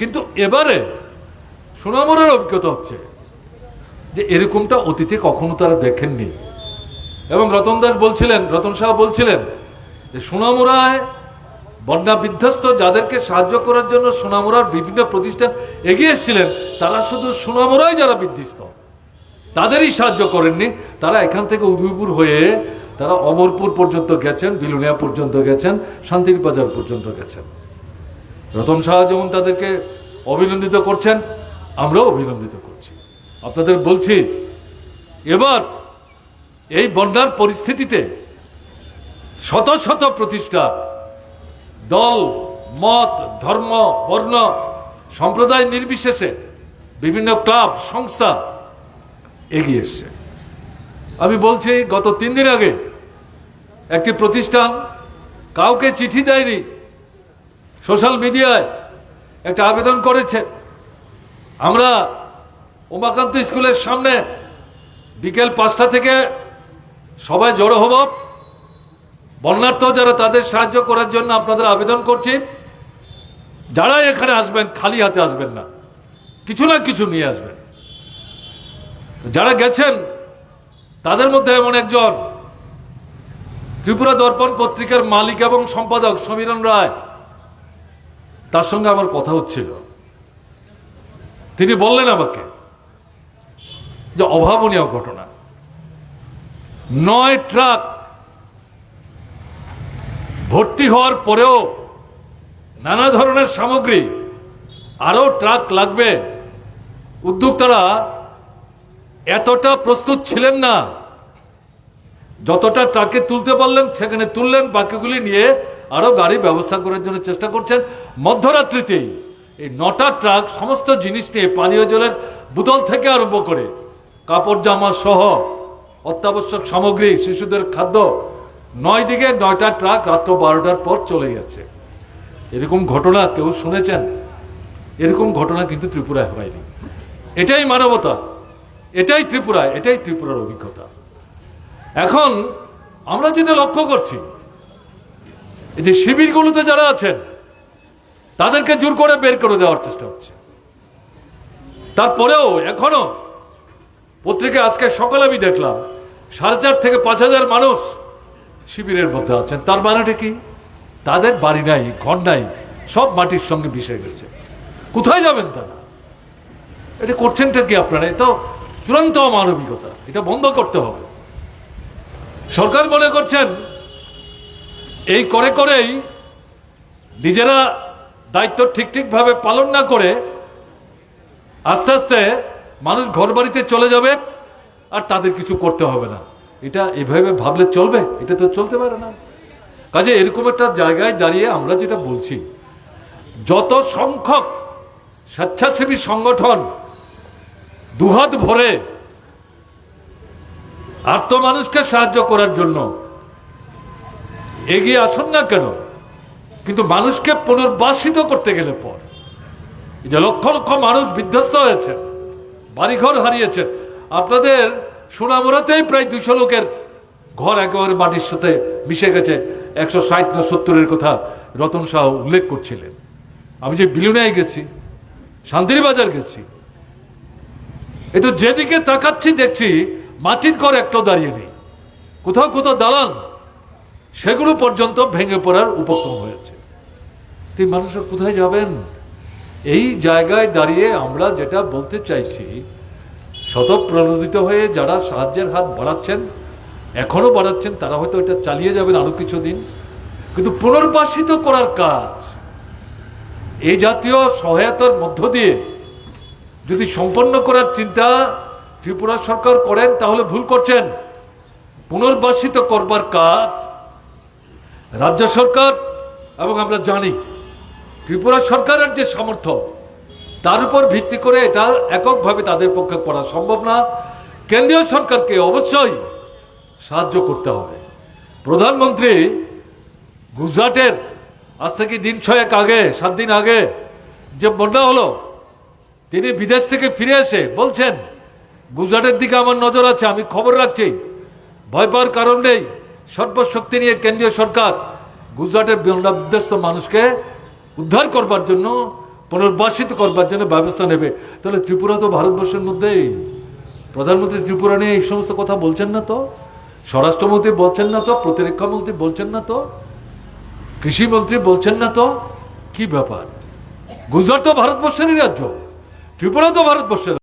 কিন্তু এবারে সোনামরের অভিজ্ঞতা হচ্ছে যে এরকমটা অতীতে কখনো তারা দেখেননি। এবং রতন দাস বলছিলেন, রতন শাহ বলছিলেন যে সোনামুড়ায় বন্যা বিধ্বস্ত যাদেরকে সাহায্য করার জন্য সোনামুড়ার বিভিন্ন প্রতিষ্ঠান এগিয়ে এসেছিলেন, তারা শুধু সোনামুড়ায় যারা বিধ্বস্ত, তাদেরই সাহায্য করেননি। তারা এখান থেকে উদয়পুর হয়ে তারা অমরপুর পর্যন্ত গেছেন, বিলুনিয়া পর্যন্ত গেছেন শান্তির বাজার পর্যন্ত গেছেন। রতন শাহ যেমন তাদেরকে অভিনন্দিত করছেন, আমরাও অভিনন্দিত করছি। আপনাদের বলছি, এবার এই বন্যার পরিস্থিতিতে শত শত প্রতিষ্ঠা, দল, মত, ধর্ম, বর্ণ, সম্প্রদায় নির্বিশেষে বিভিন্ন ক্লাব, সংস্থা এগিয়ে এসছে। আমি বলছি, গত তিন দিন আগে একটি প্রতিষ্ঠান কাউকে চিঠি দেয়নি সোশ্যাল মিডিয়ায় একটা আবেদন করেছে। আমরা উমাকান্ত স্কুলের সামনে বিকেল পাঁচটা থেকে সবাই জড়ো হব। বন্যার্থ যারা তাদের সাহায্য করার জন্য আপনাদের আবেদন করছি। যারা এখানে আসবেন, খালি হাতে আসবেন না। কিছু না কিছু নিয়ে আসবেন। যারা গেছেন, তাদের মধ্যে এমন একজন ত্রিপুরা দর্পণ পত্রিকার মালিক এবং সম্পাদক সমীরণ রায়। তার সঙ্গে আমার কথা হচ্ছিল। তিনি বললেন আমাকে যে অভাবনীয় ঘটনা। নয় ট্রাক ভর্তি হওয়ার পরেও নানা ধরনের সামগ্রী, আরও ট্রাক লাগবে। উদ্যোক্তারা এতটা প্রস্তুত ছিলেন না। যতটা ট্রাকে তুলতে পারলেন, সেখানে তুললেন, বাকিগুলি নিয়ে আরও গাড়ি ব্যবস্থা করার জন্য চেষ্টা করছেন মধ্যরাত্রিতেই এই নটা ট্রাক, সমস্ত জিনিস নিয়ে পানীয় জলের বোতল থেকে আরম্ভ করে কাপড় জামা সহ অত্যাবশ্যক সামগ্রী, শিশুদের খাদ্য। নয় দিকে নয়টা ট্রাক রাত্র বারোটার পর চলে গেছে। এরকম ঘটনা কেউ শুনেছেন? এরকম ঘটনা কিন্তু ত্রিপুরায় হয়নি। এটাই মানবতা। এটাই ত্রিপুরায় এটাই ত্রিপুরার অভিজ্ঞতা। এখন আমরা যেটা লক্ষ্য করছি এই যে শিবিরগুলোতে যারা আছেন, তাদেরকে জোর করে বের করে দেওয়ার চেষ্টা হচ্ছে। তারপরেও এখনও পত্রিকায় আজকে সকালে আমি দেখলাম, সাড়ে চার থেকে পাঁচ হাজার মানুষ শিবিরের মধ্যে আছেন। তার মানেটা কি? তাদের বাড়ি নাই, ঘর নাই, সব মাটির সঙ্গে মিশে গেছে। কোথায় যাবেন তারা? এটা করছেনটা কি আপনারা? এ তো চূড়ান্ত অমানবিকতা। এটা বন্ধ করতে হবে। সরকার মনে করছেন এই করে করেই নিজেরা দায়িত্ব ঠিক ঠিকভাবে পালন না করে আস্তে আস্তে মানুষ ঘর বাড়িতে চলে যাবে আর তাদের কিছু করতে হবে না। এটা এভাবে ভাবলে চলবে? এটা তো চলতে পারে না। কাজে এরকম একটা জায়গায় দাঁড়িয়ে আমরা যেটা বলছি, যত সংখ্যক স্বেচ্ছাসেবী সংগঠন দুহাত ভরে আর্ত মানুষকে সাহায্য করার জন্য এগিয়ে আসুন না কেন? কিন্তু মানুষকে পুনর্বাসিত করতে গেলে পর। যে লক্ষ লক্ষ মানুষ বিধ্বস্ত হয়েছে, বাড়িঘর হারিয়েছে। আপনাদের সোনামোড়াতেই প্রায় দুশো লোকের ঘর একেবারে মাটির সাথে মিশে গেছে। একশো ষাট না সত্তরের কথা রতন শাহ উল্লেখ করছিলেন। আমি যে বিলুনায় গেছি শান্তির বাজার গেছি, এ তো যেদিকে তাকাচ্ছি দেখছি মাটির ঘর একটাও দাঁড়িয়ে নেই। কোথাও কোথাও দালান সেগুলো পর্যন্ত ভেঙে পড়ার উপক্রম হয়েছে। তুই মানুষের কোথায় যাবেন? এই জায়গায় দাঁড়িয়ে আমরা যেটা বলতে চাইছি শতপ্রণোদিত হয়ে যারা সাহায্যের হাত বাড়াচ্ছেন এখনও বাড়াচ্ছেন, তারা হয়তো এটা চালিয়ে যাবেন আরও কিছুদিন। কিন্তু পুনর্বাসিত করার কাজ এই জাতীয় সহায়তার মধ্য দিয়ে যদি সম্পন্ন করার চিন্তা ত্রিপুরা সরকার করেন, তাহলে ভুল করছেন। পুনর্বাসিত করবার কাজ রাজ্য সরকার, এবং আমরা জানি ত্রিপুরা সরকারের যে সামর্থ্য, তার উপর ভিত্তি করে এটা এককভাবে তাদের পক্ষে করা সম্ভব না। কেন্দ্রীয় সরকারকে অবশ্যই সাহায্য করতে হবে। প্রধানমন্ত্রী, গুজরাটের আজ থেকে দিন ছয়েক আগে, সাত দিন আগে যে বন্যা হলো, তিনি বিদেশ থেকে ফিরে এসে বলছেন, গুজরাটের দিকে আমার নজর আছে, আমি খবর রাখছি। ভয় পাওয়ার কারণ নেই। সর্বশক্তি নিয়ে কেন্দ্রীয় সরকার গুজরাটের বন্যা বিধ্বস্ত মানুষকে উদ্ধার করবার জন্য, পুনর্বাসিত করবার জন্য ব্যবস্থা নেবে। তাহলে ত্রিপুরা তো ভারতবর্ষের মধ্যেই। প্রধানমন্ত্রী ত্রিপুরা নিয়ে এই সমস্ত কথা বলছেন না তো? স্বরাষ্ট্রমন্ত্রী বলছেন না তো? প্রতিরক্ষা মন্ত্রী বলছেন না তো? কৃষিমন্ত্রী বলছেন না তো? কি ব্যাপার? গুজরাট তো ভারতবর্ষেরই রাজ্য। ত্রিপুরা তো ভারতবর্ষের